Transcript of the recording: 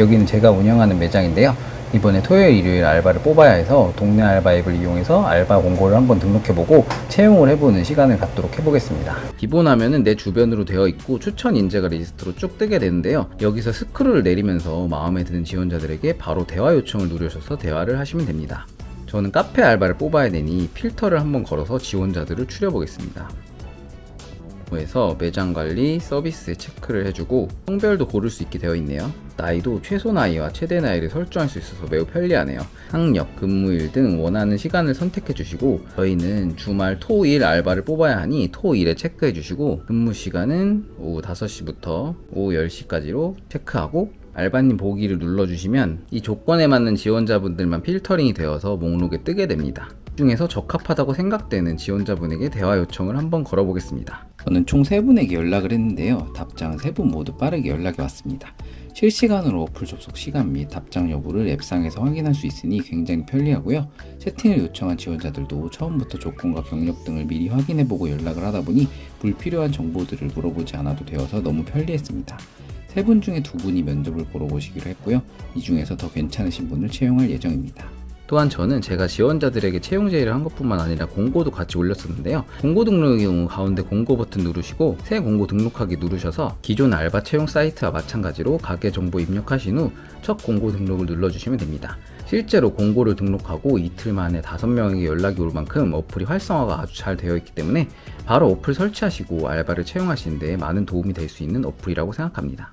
여기는 제가 운영하는 매장인데요. 이번에 토요일, 일요일 알바를 뽑아야 해서 동네 알바 앱을 이용해서 알바 공고를 한번 등록해보고 채용을 해보는 시간을 갖도록 해보겠습니다. 기본 화면은 내 주변으로 되어 있고 추천 인재가 리스트로 쭉 뜨게 되는데요. 여기서 스크롤을 내리면서 마음에 드는 지원자들에게 바로 대화 요청을 누르셔서 대화를 하시면 됩니다. 저는 카페 알바를 뽑아야 되니 필터를 한번 걸어서 지원자들을 추려보겠습니다. 에서 매장 관리, 서비스에 체크를 해주고 성별도 고를 수 있게 되어 있네요. 나이도 최소 나이와 최대 나이를 설정할 수 있어서 매우 편리하네요. 학력, 근무일 등 원하는 시간을 선택해 주시고 저희는 주말 토일 알바를 뽑아야 하니 토일에 체크해 주시고 근무 시간은 오후 5시부터 오후 10시까지로 체크하고 알바님 보기를 눌러주시면 이 조건에 맞는 지원자분들만 필터링이 되어서 목록에 뜨게 됩니다. 이 중에서 적합하다고 생각되는 지원자분에게 대화 요청을 한번 걸어보겠습니다. 저는 총 3분에게 연락을 했는데요. 답장은 3분 모두 빠르게 연락이 왔습니다. 실시간으로 어플 접속 시간 및 답장 여부를 앱상에서 확인할 수 있으니 굉장히 편리하고요. 채팅을 요청한 지원자들도 처음부터 조건과 경력 등을 미리 확인해보고 연락을 하다 보니 불필요한 정보들을 물어보지 않아도 되어서 너무 편리했습니다. 세 분 중에 두 분이 면접을 보러 오시기로 했고요. 이 중에서 더 괜찮으신 분을 채용할 예정입니다. 또한 저는 제가 지원자들에게 채용 제의를 한 것뿐만 아니라 공고도 같이 올렸었는데요. 공고 등록의 경우 가운데 공고 버튼 누르시고 새 공고 등록하기 누르셔서 기존 알바 채용 사이트와 마찬가지로 가게 정보 입력하신 후 첫 공고 등록을 눌러주시면 됩니다. 실제로 공고를 등록하고 이틀 만에 5명에게 연락이 올 만큼 어플이 활성화가 아주 잘 되어 있기 때문에 바로 어플 설치하시고 알바를 채용하시는 데 많은 도움이 될 수 있는 어플이라고 생각합니다.